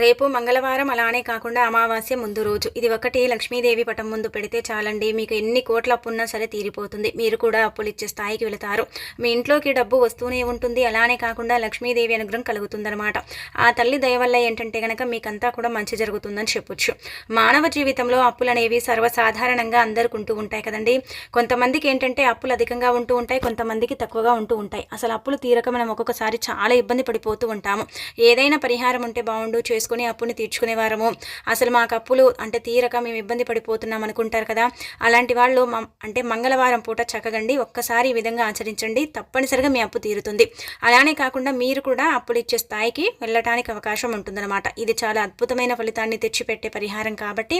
రేపు మంగళవారం అలానే కాకుండా అమావాస్య ముందు రోజు. ఇది ఒకటి లక్ష్మీదేవి పటం ముందు పెడితే చాలండి. మీకు ఎన్ని కోట్ల అప్పు ఉన్నా సరే తీరిపోతుంది. మీరు కూడా అప్పులు ఇచ్చే స్థాయికి వెళతారు. మీ ఇంట్లోకి డబ్బు వస్తూనే ఉంటుంది. అలానే కాకుండా లక్ష్మీదేవి అనుగ్రహం కలుగుతుందన్నమాట. ఆ తల్లి దయ వల్ల ఏంటంటే కనుక మీకంతా కూడా మంచి జరుగుతుందని చెప్పొచ్చు. మానవ జీవితంలో అప్పులు అనేవి సర్వసాధారణంగా అందరికి ఉంటూ ఉంటాయి కదండి. కొంతమందికి ఏంటంటే అప్పులు అధికంగా ఉంటూ ఉంటాయి కొంతమందికి తక్కువగా ఉంటూ ఉంటాయి. అసలు అప్పులు తీరక మనం ఒక్కొక్కసారి చాలా ఇబ్బంది పడిపోతూ ఉంటాము. ఏదైనా పరిహారం ఉంటే బాగుండు చేసుకుని అప్పుని తీర్చుకునేవారము అసలు మాకు అప్పులు అంటే తీరక మేము ఇబ్బంది పడిపోతున్నాం అనుకుంటారు కదా. అలాంటి వాళ్ళు అంటే మంగళవారం పూట చక్కగండి ఒక్కసారి ఈ విధంగా ఆచరించండి తప్పనిసరిగా మీ అప్పు తీరుతుంది. అలానే కాకుండా మీరు కూడా అప్పులు ఇచ్చే స్థాయికి వెళ్ళటానికి అవకాశం ఉంటుందన్నమాట. ఇది చాలా అద్భుతమైన ఫలితాన్ని తెచ్చిపెట్టే పరిహారం కాబట్టి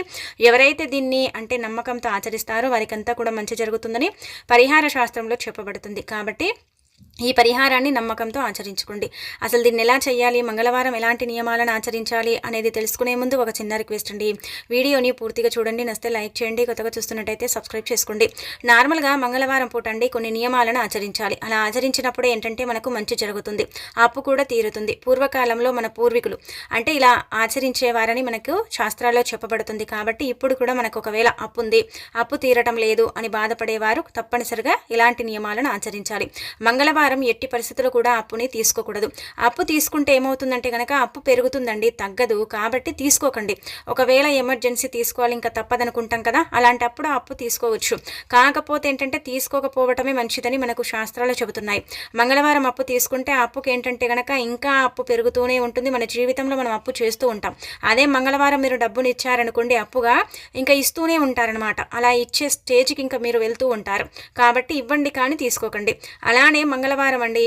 ఎవరైతే దీన్ని అంటే నమ్మకంతో ఆచరిస్తారో వారికంతా కూడా మంచి జరుగుతుందని పరిహార శాస్త్రంలో చెప్పబడుతుంది. కాబట్టి ఈ పరిహారాన్ని నమ్మకంతో ఆచరించుకోండి. అసలు దీన్ని ఎలా చేయాలి? మంగళవారం ఎలాంటి నియమాలను ఆచరించాలి అనేది తెలుసుకునే ముందు ఒక చిన్న రిక్వెస్ట్ అండి. వీడియోని పూర్తిగా చూడండి నస్తే లైక్ చేయండి కొత్తగా చూస్తున్నట్టయితే సబ్స్క్రైబ్ చేసుకోండి. నార్మల్గా మంగళవారం పూట అండి కొన్ని నియమాలను ఆచరించాలి. అలా ఆచరించినప్పుడు ఏంటంటే మనకు మంచి జరుగుతుంది. అప్పు కూడా తీరుతుంది. పూర్వకాలంలో మన పూర్వీకులు అంటే ఇలా ఆచరించేవారని మనకు శాస్త్రాల్లో చెప్పబడుతుంది కాబట్టి ఇప్పుడు కూడా మనకు ఒకవేళ అప్పు ఉంది అప్పు తీరటం లేదు అని బాధపడేవారు తప్పనిసరిగా ఇలాంటి నియమాలను ఆచరించాలి. మంగళవారం వ్యాపారం ఎట్టి పరిస్థితుల్లో కూడా అప్పుని తీసుకోకూడదు. అప్పు తీసుకుంటే ఏమవుతుందంటే కనుక అప్పు పెరుగుతుందండి తగ్గదు. కాబట్టి తీసుకోకండి. ఒకవేళ ఎమర్జెన్సీ తీసుకోవాలి ఇంకా తప్పదనుకుంటాం కదా అలాంటప్పుడు అప్పు తీసుకోవచ్చు. కాకపోతే ఏంటంటే తీసుకోకపోవటమే మంచిదని మనకు శాస్త్రాలు చెబుతున్నాయి. మంగళవారం అప్పు తీసుకుంటే అప్పుకి ఏంటంటే కనుక ఇంకా అప్పు పెరుగుతూనే ఉంటుంది. మన జీవితంలో మనం అప్పు చేస్తూ ఉంటాం. అదే మంగళవారం మీరు డబ్బుని ఇచ్చారనుకోండి అప్పుగా ఇంకా ఇస్తూనే ఉంటారనమాట. అలా ఇచ్చే స్టేజ్కి ఇంకా మీరు వెళ్తూ ఉంటారు. కాబట్టి ఇవ్వండి కానీ తీసుకోకండి. అలానే మంగళ మంగళవారం అండి.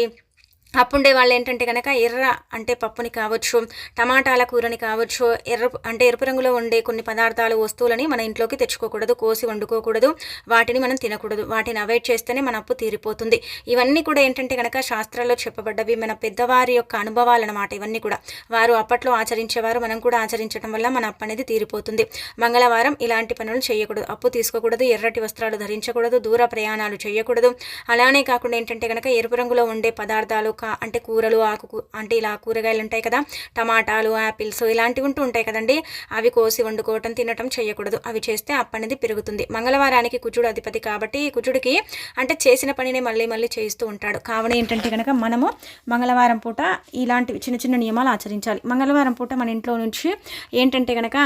అప్పుండే వాళ్ళు ఏంటంటే కనుక ఎర్ర అంటే పప్పుని కావచ్చు టమాటాల కూరని కావచ్చు ఎర్ర అంటే ఎరుపు రంగులో ఉండే కొన్ని పదార్థాలు వస్తువులని మన ఇంట్లోకి తెచ్చుకోకూడదు కోసి వండుకోకూడదు వాటిని మనం తినకూడదు వాటిని అవాయిడ్ చేస్తేనే మన అప్పు తీరిపోతుంది. ఇవన్నీ కూడా ఏంటంటే కనుక శాస్త్రాల్లో చెప్పబడ్డవి మన పెద్దవారి యొక్క అనుభవాలు అనమాట ఇవన్నీ కూడా. వారు అప్పట్లో ఆచరించేవారు మనం కూడా ఆచరించడం వల్ల మన అప్పు అనేది తీరిపోతుంది. మంగళవారం ఇలాంటి పనులు చేయకూడదు అప్పు తీసుకోకూడదు ఎర్రటి వస్త్రాలు ధరించకూడదు దూర ప్రయాణాలు చేయకూడదు. అలానే కాకుండా ఏంటంటే కనుక ఎరుపు రంగులో ఉండే పదార్థాలు అంటే కూరలు ఆకు అంటే ఇలా కూరగాయలు ఉంటాయి కదా టమాటాలు యాపిల్స్ ఇలాంటివి ఉంటూ ఉంటాయి కదండి. అవి కోసి వండుకోవటం తినటం చేయకూడదు. అవి చేస్తే అప్పనేది పెరుగుతుంది. మంగళవారానికి కుజుడు అధిపతి కాబట్టి కుజుడికి అంటే చేసిన పనిని మళ్ళీ మళ్ళీ చేస్తూ ఉంటాడు. కావున ఏంటంటే కనుక మనము మంగళవారం పూట ఇలాంటివి చిన్న చిన్న నియమాలు ఆచరించాలి. మంగళవారం పూట మన ఇంట్లో నుంచి ఏంటంటే కనుక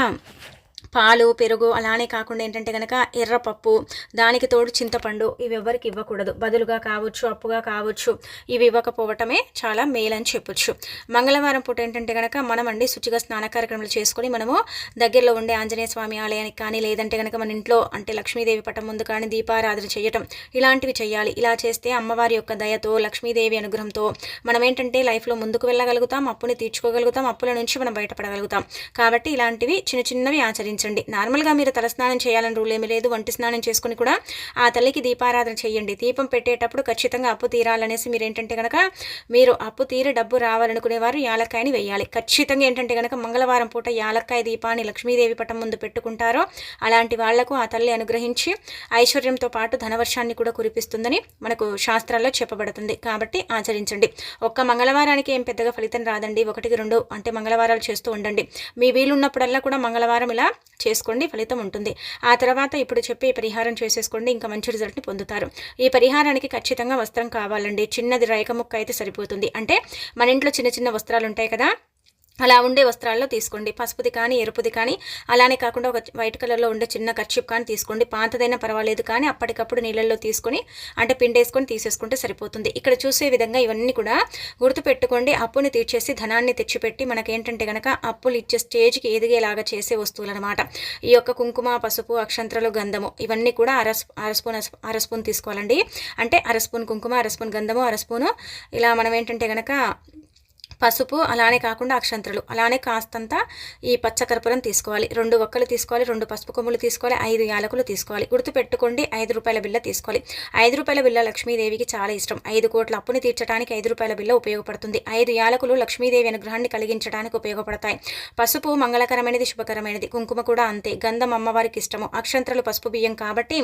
పాలు పెరుగు అలానే కాకుండా ఏంటంటే కనుక ఎర్రపప్పు దానికి తోడు చింతపండు ఇవి ఎవరికి ఇవ్వకూడదు. బదులుగా కావచ్చు అప్పుగా కావచ్చు ఇవి ఇవ్వకపోవటమే చాలా మేలని చెప్పొచ్చు. మంగళవారం పూట ఏంటంటే కనుక మనం అండి శుచిగా స్నాన కార్యక్రమాలు చేసుకొని మనము దగ్గరలో ఉండే ఆంజనేయ స్వామి ఆలయానికి కానీ లేదంటే కనుక మన ఇంట్లో అంటే లక్ష్మీదేవి పటం ముందు కానీ దీపారాధన చేయటం ఇలాంటివి చేయాలి. ఇలా చేస్తే అమ్మవారి యొక్క దయతో లక్ష్మీదేవి అనుగ్రహంతో మనం ఏంటంటే లైఫ్లో ముందుకు వెళ్ళగలుగుతాం అప్పుని తీర్చుకోగలుగుతాం అప్పుల నుంచి మనం బయటపడగలుగుతాం. కాబట్టి ఇలాంటివి చిన్న చిన్నవి ఆచరించాలి. పాటించండి నార్మల్గా మీరు తలస్నానం చేయాలని రూల్ ఏమీ లేదు. వంటి స్నానం చేసుకుని కూడా ఆ తల్లికి దీపారాధన చేయండి. దీపం పెట్టేటప్పుడు ఖచ్చితంగా అప్పు తీరాలనేసి మీరు ఏంటంటే కనుక మీరు అప్పు తీరి డబ్బు రావాలనుకునేవారు యాలక్కాయని వేయాలి. ఖచ్చితంగా ఏంటంటే కనుక మంగళవారం పూట యాలక్కాయ దీపాన్ని లక్ష్మీదేవి పటం ముందు పెట్టుకుంటారో అలాంటి వాళ్ళకు ఆ తల్లి అనుగ్రహించి ఐశ్వర్యంతో పాటు ధనవర్షాన్ని కూడా కురిపిస్తుందని మనకు శాస్త్రాల్లో చెప్పబడుతుంది. కాబట్టి ఆచరించండి. ఒక్క మంగళవారానికి ఏం పెద్దగా ఫలితం రాదండి. ఒకటికి రెండు అంటే మంగళవారాలు చేస్తూ ఉండండి. మీ వీలున్నప్పుడల్లా కూడా మంగళవారం ఇలా చేసుకోండి ఫలితం ఉంటుంది. ఆ తర్వాత ఇప్పుడు చెప్పి పరిహారం చేసేసుకోండి ఇంకా మంచి రిజల్ట్ని పొందుతారు. ఈ పరిహారానికి ఖచ్చితంగా వస్త్రం కావాలండి. చిన్నది రేఖ ముక్క అయితే సరిపోతుంది. అంటే మన ఇంట్లో చిన్న చిన్న వస్త్రాలు ఉంటాయి కదా అలా ఉండే వస్త్రాల్లో తీసుకోండి. పసుపుది కానీ ఎరుపుది కానీ అలానే కాకుండా ఒక వైట్ కలర్లో ఉండే చిన్న కర్చిప్ కానీ తీసుకోండి. పాతదైనా పర్వాలేదు కానీ అప్పటికప్పుడు నీళ్ళల్లో తీసుకొని అంటే పిండేసుకొని తీసేసుకుంటే సరిపోతుంది. ఇక్కడ చూసే విధంగా ఇవన్నీ కూడా గుర్తుపెట్టుకోండి. అప్పుని తీర్చేసి ధనాన్ని తెచ్చిపెట్టి మనకేంటంటే కనుక అప్పులు ఇచ్చే స్టేజ్కి ఎదిగేలాగా చేసే వస్తువులు అనమాట ఈ యొక్క కుంకుమ పసుపు అక్షంతరలు గంధము ఇవన్నీ కూడా అర అర స్పూన్ అర స్పూన్ తీసుకోవాలండి. అంటే అర స్పూన్ కుంకుమ అర స్పూన్ గంధము అర స్పూను ఇలా మనం ఏంటంటే కనుక పసుపు అలానే కాకుండా అక్షంతలు. అలానే కాస్తంత ఈ పచ్చకర్పూరం తీసుకోవాలి. రెండు ఒక్కలు తీసుకోవాలి రెండు పసుపు కొమ్ములు తీసుకోవాలి ఐదు యాలకులు తీసుకోవాలి. గుర్తుపెట్టుకోండి ఐదు రూపాయల బిల్ల తీసుకోవాలి. ఐదు రూపాయల బిల్ల లక్ష్మీదేవికి చాలా ఇష్టం. ఐదు కోట్ల అప్పుని తీర్చడానికి ఐదు రూపాయల బిల్ల ఉపయోగపడుతుంది. ఐదు యాలకులు లక్ష్మీదేవి అనుగ్రహాన్ని కలిగించడానికి ఉపయోగపడతాయి. పసుపు మంగళకరమైనది శుభకరమైనది. కుంకుమ కూడా అంతే. గంధం అమ్మవారికి ఇష్టము. అక్షంతలు పసుపు బియ్యం కాబట్టి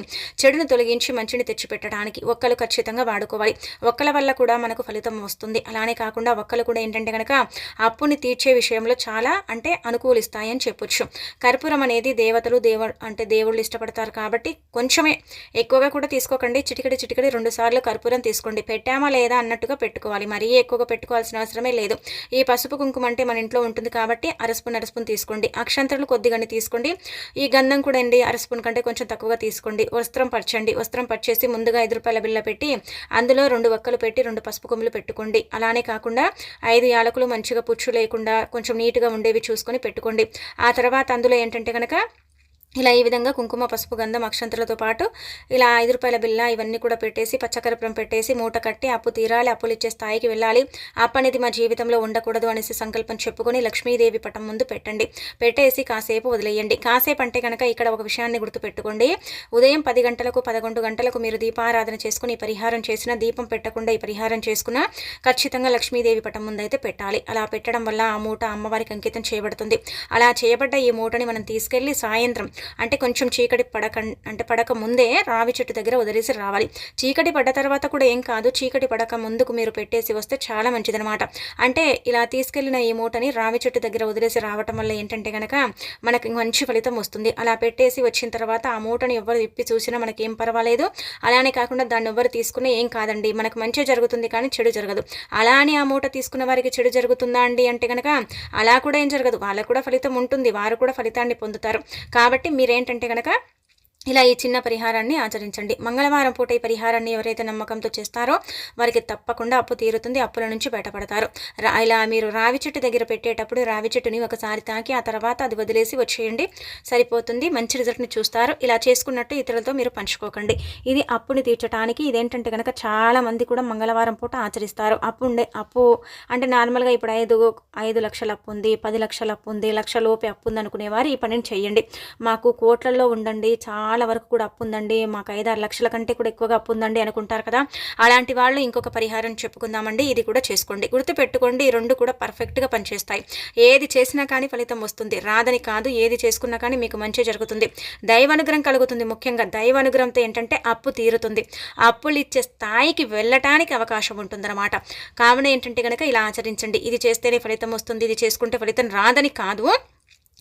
చెడును తొలగించి మంచిని తెచ్చిపెట్టడానికి ఒక్కలు ఖచ్చితంగా వాడుకోవాలి. ఒక్కల వల్ల కూడా మనకు ఫలితం వస్తుంది. అలానే కాకుండా ఒక్కలు కూడా ఏంటంటే ఏంటంటే కనుక అప్పుని తీర్చే విషయంలో చాలా అంటే అనుకూలిస్తాయని చెప్పొచ్చు. కర్పూరం అనేది దేవతలు దేవ అంటే దేవుళ్ళు ఇష్టపడతారు కాబట్టి కొంచెమే ఎక్కువగా కూడా తీసుకోకండి. చిటికడి చిటికడి రెండు సార్లు కర్పూరం తీసుకోండి. పెట్టామా లేదా అన్నట్టుగా పెట్టుకోవాలి. మరీ ఎక్కువగా పెట్టుకోవాల్సిన అవసరమే లేదు. ఈ పసుపు కుంకుమ అంటే మన ఇంట్లో ఉంటుంది కాబట్టి అరస్పూన్ అరస్పూన్ తీసుకోండి. అక్షంతలు కొద్దిగానే తీసుకోండి. ఈ గంధం కూడా అండి అరస్పూన్ కంటే కొంచెం తక్కువగా తీసుకోండి. వస్త్రం పరచండి. వస్త్రం పర్చేసి ముందుగా ఐదు రూపాయల బిల్ల పెట్టి అందులో రెండు వక్కలు పెట్టి రెండు పసుపు కొమ్ములు పెట్టుకోండి. అలానే కాకుండా ఐదు యాలకులు మంచిగా పుచ్చు లేకుండా కొంచెం నీట్గా ఉండేవి చూసుకొని పెట్టుకోండి. ఆ తర్వాత అందులో ఏంటంటే కనుక ఇలా ఈ విధంగా కుంకుమ పసుపు గంధం అక్షంతలతో పాటు ఇలా ఐదు రూపాయల బిల్ల ఇవన్నీ కూడా పెట్టేసి పచ్చకరపురం పెట్టేసి మూట కట్టి అప్పు తీరాలి అప్పులు ఇచ్చే స్థాయికి వెళ్ళాలి. అప్పు అనేది మా జీవితంలో ఉండకూడదు అనేసి సంకల్పం చెప్పుకొని లక్ష్మీదేవి పటం ముందు పెట్టండి. పెట్టేసి కాసేపు వదిలేయండి. కాసేపు అంటే కనుక ఇక్కడ ఒక విషయాన్ని గుర్తుపెట్టుకోండి. ఉదయం పది గంటలకు పదకొండు గంటలకు మీరు దీపారాధన చేసుకుని ఈ పరిహారం చేసిన దీపం పెట్టకుండా ఈ పరిహారం చేసుకున్న ఖచ్చితంగా లక్ష్మీదేవి పటం ముందు అయితే పెట్టాలి. అలా పెట్టడం వల్ల ఆ మూట అమ్మవారికి అంకితం చేయబడుతుంది. అలా చేయబడ్డ ఈ మూటని మనం తీసుకెళ్ళి సాయంత్రం అంటే కొంచెం చీకటి పడక అంటే పడక ముందే రావి చెట్టు దగ్గర వదిలేసి రావాలి. చీకటి పడ్డ తర్వాత కూడా ఏం కాదు చీకటి పడక ముందుకు మీరు పెట్టేసి వస్తే చాలా మంచిదనమాట అంటే ఇలా తీసుకెళ్ళిన ఈ మూటని రావి చెట్టు దగ్గర వదిలేసి రావటం వల్ల ఏంటంటే కనుక మనకి మంచి ఫలితం వస్తుంది. అలా పెట్టేసి వచ్చిన తర్వాత ఆ మూటని ఎవరు విప్పి చూసినా మనకి ఏం పర్వాలేదు. అలానే కాకుండా దాన్ని ఎవరు తీసుకునే ఏం కాదండి. మనకు మంచి జరుగుతుంది కానీ చెడు జరగదు. అలా అని ఆ మూట తీసుకున్న వారికి చెడు జరుగుతుందా అండి అంటే కనుక అలా కూడా ఏం జరగదు. వాళ్ళకు కూడా ఫలితం ఉంటుంది వారు కూడా ఫలితాన్ని పొందుతారు. కాబట్టి మీరేంటంటే కనుక ఇలా ఈ చిన్న పరిహారాన్ని ఆచరించండి. మంగళవారం పూట ఈ పరిహారాన్ని ఎవరైతే నమ్మకంతో చేస్తారో వారికి తప్పకుండా అప్పు తీరుతుంది అప్పుల నుంచి బయటపడతారు. ఇలా మీరు రావి చెట్టు దగ్గర పెట్టేటప్పుడు రావి చెట్టుని ఒకసారి తాకి ఆ తర్వాత అది వదిలేసి వచ్చేయండి. సరిపోతుంది మంచి రిజల్ట్ని చూస్తారు. ఇలా చేసుకున్నట్టు ఇతరులతో మీరు పంచుకోకండి. ఇది అప్పుని తీర్చడానికి ఇదేంటంటే కనుక చాలా మంది కూడా మంగళవారం పూట ఆచరిస్తారు. అప్పు ఉండే అప్పు అంటే నార్మల్గా ఇప్పుడు ఐదు ఐదు లక్షల అప్పు ఉంది పది లక్షల అప్పు ఉంది లక్ష లోపే అప్పు ఉంది అనుకునేవారు ఈ పనిని చేయండి మాకు కోట్లలో ఉండండి చాలా చాలా వరకు కూడా అప్పు ఉందండి. మాకు ఐదారు లక్షల కంటే కూడా ఎక్కువగా అప్పు ఉందండి అనుకుంటారు కదా. అలాంటి వాళ్ళు ఇంకొక పరిహారం చెప్పుకుందామండి. ఇది కూడా చేసుకోండి. గుర్తుపెట్టుకోండి ఈ రెండు కూడా పర్ఫెక్ట్గా పనిచేస్తాయి. ఏది చేసినా కానీ ఫలితం వస్తుంది. రాదని కాదు ఏది చేసుకున్నా కానీ మీకు మంచి జరుగుతుంది. దైవానుగ్రహం కలుగుతుంది ముఖ్యంగా. దైవానుగ్రహంతో ఏంటంటే అప్పు తీరుతుంది. అప్పులు ఇచ్చే స్థాయికి వెళ్ళటానికి అవకాశం ఉంటుందన్నమాట. కావున ఏంటంటే కనుక ఇలా ఆచరించండి. ఇది చేస్తేనే ఫలితం వస్తుంది. ఇది చేసుకుంటే ఫలితం రాదని కాదు.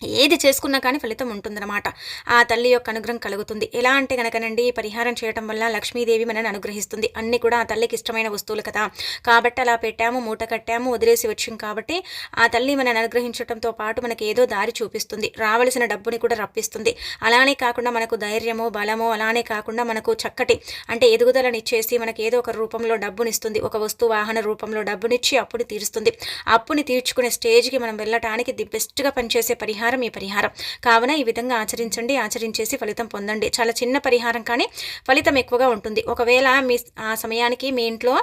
ఏది చేసుకున్నా కానీ ఫలితం ఉంటుందన్నమాట. ఆ తల్లి యొక్క అనుగ్రహం కలుగుతుంది. ఎలా అంటే కనుకనండి పరిహారం చేయడం వల్ల లక్ష్మీదేవి మనని అనుగ్రహిస్తుంది. అన్నీ కూడా ఆ తల్లికి ఇష్టమైన వస్తువులు కదా. కాబట్టి అలా పెట్టాము మూట కట్టాము వదిలేసి వచ్చాం కాబట్టి ఆ తల్లి మనని అనుగ్రహించడంతో పాటు మనకి ఏదో దారి చూపిస్తుంది. రావలసిన డబ్బుని కూడా రప్పిస్తుంది. అలానే కాకుండా మనకు ధైర్యము బలము అలానే కాకుండా మనకు చక్కటి అంటే ఎదుగుదలనిచ్చేసి మనకి ఏదో ఒక రూపంలో డబ్బునిస్తుంది. ఒక వస్తువు వాహన రూపంలో డబ్బునిచ్చి అప్పుని తీరుస్తుంది. అప్పుని తీర్చుకునే స్టేజ్కి మనం వెళ్ళటానికి ది బెస్ట్గా పనిచేసే పరిహారం పరిహారం ఈ పరిహారం. కావున ఈ విధంగా ఆచరించండి ఆచరించేసి ఫలితం పొందండి. చాలా చిన్న పరిహారం కానీ ఫలితం ఎక్కువగా ఉంటుంది. ఒకవేళ మీ ఆ సమయానికి మీ ఇంట్లో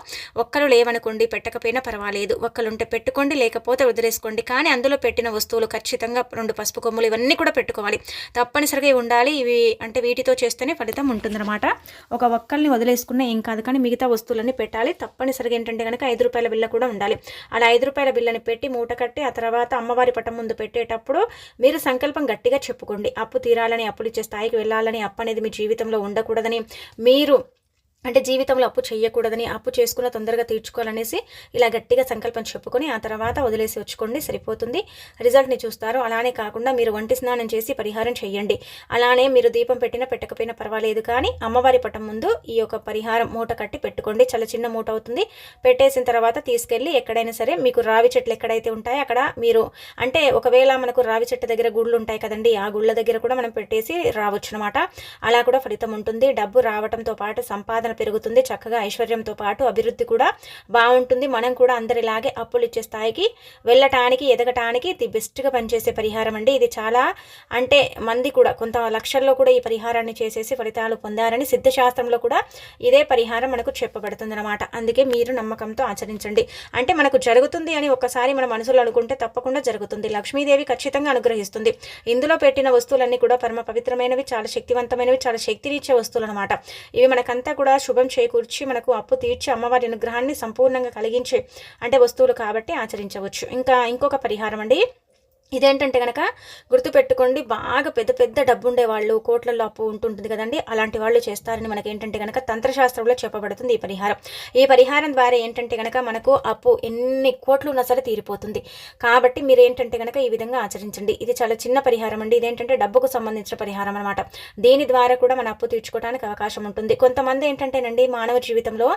ఒక్కరు లేవనుకోండి పెట్టకపోయినా పర్వాలేదు. ఒక్కరుంటే పెట్టుకోండి లేకపోతే వదిలేసుకోండి. కానీ అందులో పెట్టిన వస్తువులు ఖచ్చితంగా రెండు పసుపు కొమ్ములు ఇవన్నీ కూడా పెట్టుకోవాలి. తప్పనిసరిగా ఉండాలి. ఇవి అంటే వీటితో చేస్తేనే ఫలితం ఉంటుందన్నమాట. ఒక ఒక్కరిని వదిలేసుకున్న ఏం కాదు. కానీ మిగతా వస్తువులన్నీ పెట్టాలి. తప్పనిసరిగా ఏంటంటే కనుక ఐదు రూపాయల బిల్ల కూడా ఉండాలి. అలా ఐదు రూపాయల బిల్లని పెట్టి మూట కట్టి ఆ తర్వాత అమ్మవారి పట్టం ముందు పెట్టేటప్పుడు మీరు సంకల్పం గట్టిగా చెప్పుకోండి. అప్పు తీరాలని అప్పులు ఇచ్చే స్థాయికి వెళ్ళాలని అప్పు అనేది మీ జీవితంలో ఉండకూడదని మీరు అంటే జీవితంలో అప్పు చేయకూడదని అప్పు చేసుకున్న తొందరగా తీర్చుకోవాలనేసి ఇలా గట్టిగా సంకల్పం చెప్పుకొని ఆ తర్వాత వదిలేసి వచ్చుకోండి సరిపోతుంది. రిజల్ట్ని చూస్తారు. అలానే కాకుండా మీరు వంటి స్నానం చేసి పరిహారం చేయండి అలానే మీరు దీపం పెట్టినా పెట్టకపోయినా పర్వాలేదు కానీ అమ్మవారి పటం ముందు ఈ యొక్క పరిహారం మూట కట్టి పెట్టుకోండి. చాలా చిన్న మూట అవుతుంది. పెట్టేసిన తర్వాత తీసుకెళ్ళి ఎక్కడైనా సరే మీకు రావి చెట్లు ఎక్కడైతే ఉంటాయో అక్కడ మీరు అంటే ఒకవేళ మనకు రావి చెట్టు దగ్గర గుళ్ళు ఉంటాయి కదండి ఆ గుళ్ళ దగ్గర కూడా మనం పెట్టేసి రావచ్చు అనమాట అలా కూడా ఫలితం ఉంటుంది. డబ్బు రావడంతో పాటు సంపాదన పెరుగుతుంది. చక్కగా ఐశ్వర్యంతో పాటు అభివృద్ధి కూడా బాగుంటుంది. మనం కూడా అందరిలాగే అప్పులు ఇచ్చే స్థాయికి వెళ్ళటానికి ఎదగటానికి ది బెస్ట్గా పనిచేసే పరిహారం అండి. ఇది చాలా అంటే మంది కూడా కొంత లక్షల్లో కూడా ఈ పరిహారాన్ని చేసేసి ఫలితాలు పొందారని సిద్ధశాస్త్రంలో కూడా ఇదే పరిహారం మనకు చెప్పబడుతుంది అనమాట అందుకే మీరు నమ్మకంతో ఆచరించండి. అంటే మనకు జరుగుతుంది అని ఒక్కసారి మన మనసులో అనుకుంటే తప్పకుండా జరుగుతుంది. లక్ష్మీదేవి ఖచ్చితంగా అనుగ్రహిస్తుంది. ఇందులో పెట్టిన వస్తువులన్నీ కూడా పరమ పవిత్రమైనవి చాలా శక్తివంతమైనవి చాలా శక్తినిచ్చే వస్తువులు అనమాట ఇవి మనకంతా కూడా శుభం చేకూర్చి మనకు అప్పు తీర్చి అమ్మవారి అనుగ్రహాన్ని సంపూర్ణంగా కలిగించే అంటే వస్తువులు కాబట్టి ఆచరించవచ్చు. ఇంకా ఇంకొక పరిహారం అండి. ఇదేంటంటే కనుక గుర్తుపెట్టుకోండి బాగా పెద్ద పెద్ద డబ్బు ఉండే వాళ్ళు కోట్లలో అప్పు ఉంటుంటుంది కదండి. అలాంటి వాళ్ళు చేస్తారని మనకి ఏంటంటే కనుక తంత్రశాస్త్రంలో చెప్పబడుతుంది ఈ పరిహారం. ఈ పరిహారం ద్వారా ఏంటంటే కనుక మనకు అప్పు ఎన్ని కోట్లు ఉన్నా సరే తీరిపోతుంది. కాబట్టి మీరు ఏంటంటే కనుక ఈ విధంగా ఆచరించండి. ఇది చాలా చిన్న పరిహారం అండి. ఇదేంటంటే డబ్బుకు సంబంధించిన పరిహారం అనమాట దీని ద్వారా కూడా మన అప్పు తీర్చుకోవడానికి అవకాశం ఉంటుంది. కొంతమంది ఏంటంటేనండి మానవ జీవితంలో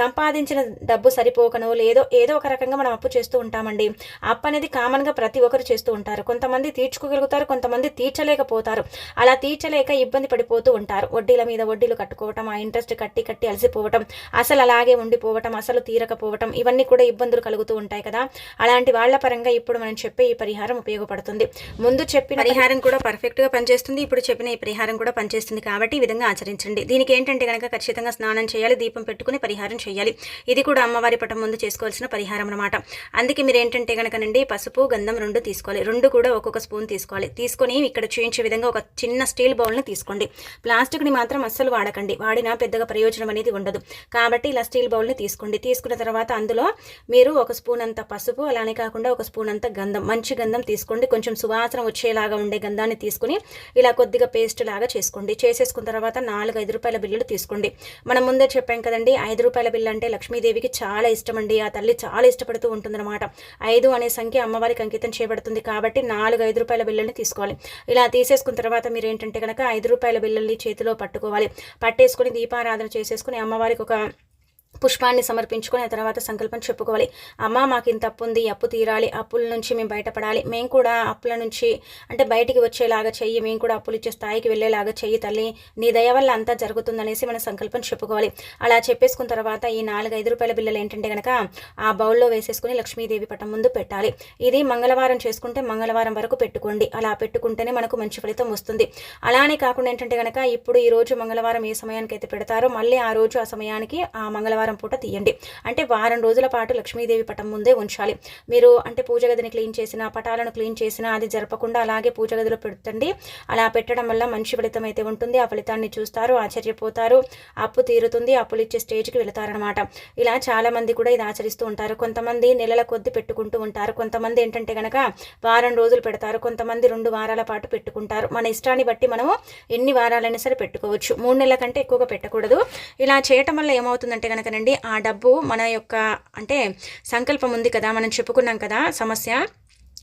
సంపాదించిన డబ్బు సరిపోకనో లేదో ఏదో ఒక రకంగా మనం అప్పు చేస్తూ ఉంటామండి. అప్పు అనేది కామన్గా ప్రతి ఒక్కరు చేస్తూ ఉంటారు. ఉంటారు. కొంతమంది తీర్చుకోగలుగుతారు కొంతమంది తీర్చలేకపోతారు. అలా తీర్చలేక ఇబ్బంది పడిపోతూ ఉంటారు. వడ్డీల మీద వడ్డీలు కట్టుకోవటం ఆ ఇంట్రెస్ట్ కట్టి కట్టి అలసిపోవటం అసలు అలాగే ఉండిపోవటం అసలు తీరకపోవటం ఇవన్నీ కూడా ఇబ్బందులు కలుగుతూ ఉంటాయి కదా. అలాంటి వాళ్ళ పరంగా ఇప్పుడు మనం చెప్పే ఈ పరిహారం ఉపయోగపడుతుంది. ముందు చెప్పిన పరిహారం కూడా పర్ఫెక్ట్గా పనిచేస్తుంది. ఇప్పుడు చెప్పిన ఈ పరిహారం కూడా పనిచేస్తుంది కాబట్టి ఈ విధంగా ఆచరించండి. దీనికి ఏంటంటే కనుక ఖచ్చితంగా స్నానం చేయాలి దీపం పెట్టుకుని పరిహారం చేయాలి. ఇది కూడా అమ్మవారి పటం ముందు చేసుకోవాల్సిన పరిహారం అనమాట అందుకే మీరు ఏంటంటే కనుకనండి పసుపు గంధం రెండు తీసుకోవాలి. రెండు కూడా ఒక్కొక్క స్పూన్ తీసుకోవాలి. తీసుకొని ఇక్కడ చూయించే విధంగా ఒక చిన్న స్టీల్ బౌల్ని తీసుకోండి. ప్లాస్టిక్ని మాత్రం అస్సలు వాడకండి. వాడినా పెద్దగా ప్రయోజనం అనేది ఉండదు. కాబట్టి ఇలా స్టీల్ బౌల్ని తీసుకోండి. తీసుకున్న తర్వాత అందులో మీరు ఒక స్పూన్ అంత పసుపు అలానే కాకుండా ఒక స్పూన్ అంత గంధం మంచి గంధం తీసుకోండి. కొంచెం సువాసన వచ్చేలాగా ఉండే గంధాన్ని తీసుకుని ఇలా కొద్దిగా పేస్ట్ లాగా చేసుకోండి. చేసేసుకున్న తర్వాత నాలుగు ఐదు రూపాయల బిల్లులు తీసుకోండి. మనం ముందే చెప్పాం కదండి ఐదు రూపాయల బిల్లు అంటే లక్ష్మీదేవికి చాలా ఇష్టం అండి. ఆ తల్లి చాలా ఇష్టపడుతూ ఉంటుందన్నమాట. ఐదు అనే సంఖ్య అమ్మవారికి అంకితం చేయబడుతుంది. కాబట్టి నాలుగు ఐదు రూపాయల బిల్లుల్ని తీసుకోవాలి. ఇలా తీసేసుకున్న తర్వాత మీరు ఏంటంటే కనుక ఐదు రూపాయల బిల్లుల్ని చేతిలో పట్టుకోవాలి. పట్టేసుకొని దీపారాధన చేసేసుకుని అమ్మవారికి ఒక పుష్పాన్ని సమర్పించుకొని ఆ తర్వాత సంకల్పం చెప్పుకోవాలి. అమ్మ మాకు ఇంత అప్పు ఉంది అప్పు తీరాలి అప్పుల నుంచి మేము బయటపడాలి. మేము కూడా అప్పుల నుంచి అంటే బయటికి వచ్చేలాగా చెయ్యి మేము కూడా అప్పులు ఇచ్చే స్థాయికి వెళ్ళేలాగా చెయ్యి తల్లి. నీ దయ వల్ల అంతా జరుగుతుందనేసి మనం సంకల్పం చెప్పుకోవాలి. అలా చెప్పేసుకున్న తర్వాత ఈ నాలుగు ఐదు రూపాయల బిల్లలు ఏంటంటే కనుక ఆ బౌల్లో వేసేసుకుని లక్ష్మీదేవి పటం ముందు పెట్టాలి. ఇది మంగళవారం చేసుకుంటే మంగళవారం వరకు పెట్టుకోండి. అలా పెట్టుకుంటేనే మనకు మంచి ఫలితం వస్తుంది. అలానే కాకుండా ఏంటంటే కనుక ఇప్పుడు ఈ రోజు మంగళవారం ఏ సమయానికి అయితే పెడతారో మళ్ళీ ఆ రోజు ఆ సమయానికి ఆ మంగళవారం శనివారం పూట తీయండి. అంటే వారం రోజుల పాటు లక్ష్మీదేవి పటం ముందే ఉంచాలి. మీరు అంటే పూజ గదిని క్లీన్ చేసిన పటాలను క్లీన్ చేసినా అది జరపకుండా అలాగే పూజ గదిలో పెట్టండి. అలా పెట్టడం వల్ల మంచి ఫలితం అయితే ఉంటుంది. ఆ ఫలితాన్ని చూస్తారు ఆశ్చర్యపోతారు. అప్పు తీరుతుంది. అప్పులు ఇచ్చే స్టేజ్కి వెళతారనమాట ఇలా చాలా మంది కూడా ఇది ఆచరిస్తూ ఉంటారు. కొంతమంది నెలల కొద్ది పెట్టుకుంటూ ఉంటారు. కొంతమంది ఏంటంటే కనుక వారం రోజులు పెడతారు. కొంతమంది రెండు వారాల పాటు పెట్టుకుంటారు. మన ఇష్టాన్ని బట్టి మనము ఎన్ని వారాలైనా సరే పెట్టుకోవచ్చు. మూడు నెలల కంటే ఎక్కువగా పెట్టకూడదు. ఇలా చేయటం వల్ల ఏమవుతుందంటే కనుక చూడండి ఆ డబ్బు మన యొక్క అంటే సంకల్పం ఉంది కదా మనం చెప్పుకున్నాం కదా సమస్య.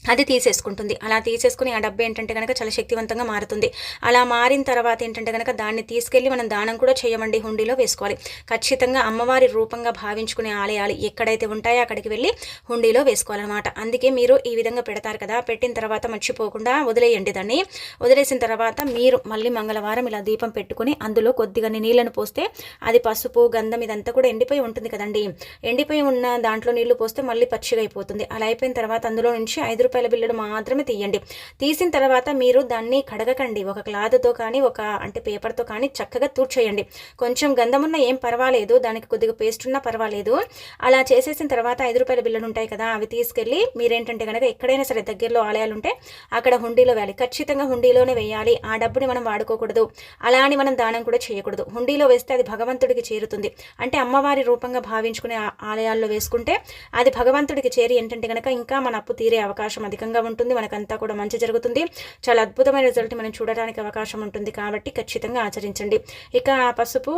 అది తీసేసుకుంటుంది. అలా తీసేసుకుని ఆ డబ్బు ఏంటంటే కనుక చాలా శక్తివంతంగా మారుతుంది. అలా మారిన తర్వాత ఏంటంటే కనుక దాన్ని తీసుకెళ్ళి మనం దానం కూడా చేయమండి హుండీలో వేసుకోవాలి. ఖచ్చితంగా అమ్మవారి రూపంగా భావించుకునే ఆలయాలు ఎక్కడైతే ఉంటాయో అక్కడికి వెళ్ళి హుండీలో వేసుకోవాలన్నమాట. అందుకే మీరు ఈ విధంగా పెడతారు కదా పెట్టిన తర్వాత మర్చిపోకుండా వదిలేయండి దాన్ని. వదిలేసిన తర్వాత మీరు మళ్ళీ మంగళవారం ఇలా దీపం పెట్టుకుని అందులో కొద్దిగా నీళ్ళను పోస్తే అది పసుపు గంధం ఇదంతా కూడా ఎండిపోయి ఉంటుంది కదండి. ఎండిపోయి ఉన్న దాంట్లో నీళ్ళు పోస్తే మళ్ళీ పచ్చిగా అయిపోతుంది. అలా అయిపోయిన తర్వాత అందులో నుంచి ఐదు రూపాయల బిల్లులు మాత్రమే తీయండి. తీసిన తర్వాత మీరు దాన్ని కడగకండి. ఒక క్లాత్తో కానీ ఒక అంటే పేపర్తో కానీ చక్కగా తూర్చేయండి కొంచెం గంధమున్న ఏం పర్వాలేదు. దానికి కొద్దిగా పేస్ట్ ఉన్నా పర్వాలేదు. అలా చేసేసిన తర్వాత ఐదు రూపాయల బిల్లులు ఉంటాయి కదా అవి తీసుకెళ్ళి మీరేంటంటే కనుక ఎక్కడైనా సరే దగ్గరలో ఆలయాలు ఉంటే అక్కడ హుండీలో వేయాలి. ఖచ్చితంగా హుండీలోనే వేయాలి. ఆ డబ్బుని మనం వాడుకోకూడదు. అలా అని మనం దానం కూడా చేయకూడదు. హుండీలో వేస్తే అది భగవంతుడికి చేరుతుంది. అంటే అమ్మవారి రూపంగా భావించుకునే ఆలయాల్లో వేసుకుంటే అది భగవంతుడికి చేరి ఏంటంటే కనుక ఇంకా మన అప్పు తీరే అవకాశం అవకాశం అధికంగా ఉంటుంది. మనకంతా కూడా మంచి జరుగుతుంది. చాలా అద్భుతమైన రిజల్ట్ మనం చూడడానికి అవకాశం ఉంటుంది కాబట్టి ఖచ్చితంగా ఆచరించండి. ఇక పసుపు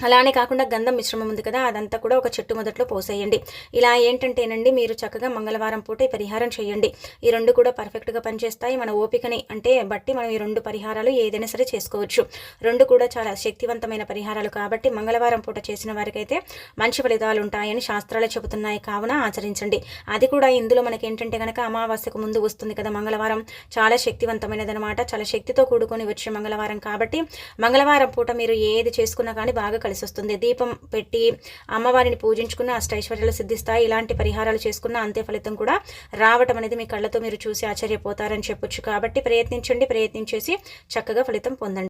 అలానే కాకుండా గంధం మిశ్రమం ఉంది కదా అదంతా కూడా ఒక చెట్టు మొదట్లో పోసేయండి. ఇలా ఏంటంటేనండి మీరు చక్కగా మంగళవారం పూట పరిహారం చేయండి. ఈ రెండు కూడా పర్ఫెక్ట్గా పనిచేస్తాయి. మన ఓపికని అంటే బట్టి మనం ఈ రెండు పరిహారాలు ఏదైనా సరే చేసుకోవచ్చు. రెండు కూడా చాలా శక్తివంతమైన పరిహారాలు కాబట్టి మంగళవారం పూట చేసిన వారికైతే మంచి ఫలితాలు ఉంటాయని శాస్త్రాలు చెబుతున్నాయి. కావున ఆచరించండి. అది కూడా ఇందులో మనకి ఏంటంటే కనుక అమావాస్యకు ముందు వస్తుంది కదా మంగళవారం. చాలా శక్తివంతమైనదనమాట చాలా శక్తితో కూడుకొని వచ్చే మంగళవారం కాబట్టి మంగళవారం పూట మీరు ఏది చేసుకున్నా కానీ బాగా కలిసి వస్తుంది దీపం పెట్టి అమ్మవారిని పూజించుకున్న అష్టైశ్వర్యాలు సిద్ధిస్తాయి. ఇలాంటి పరిహారాలు చేసుకున్న అంతే ఫలితం కూడా రావటం అనేది మీ కళ్ళతో మీరు చూసి ఆశ్చర్యపోతారని చెప్పొచ్చు. కాబట్టి ప్రయత్నించండి ప్రయత్నించేసి చక్కగా ఫలితం పొందండి.